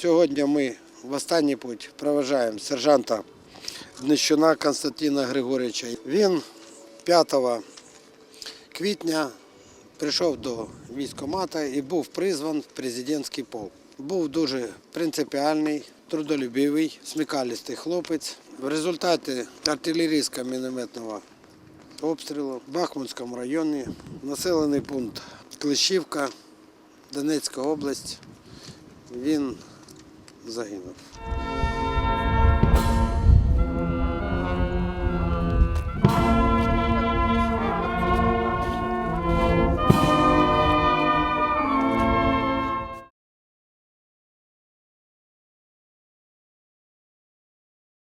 Сьогодні ми в останній путь проважаємо сержанта Днищуна Константина Григоровича. Він 5 квітня прийшов до військкомата і був призван в президентський полк. Був дуже принципіальний, трудолюбивий, смікалістий хлопець. В результаті артилерійського мінометного обстрілу в Бахмутському районі, населений пункт Клещівка, Донецька область, він загинув.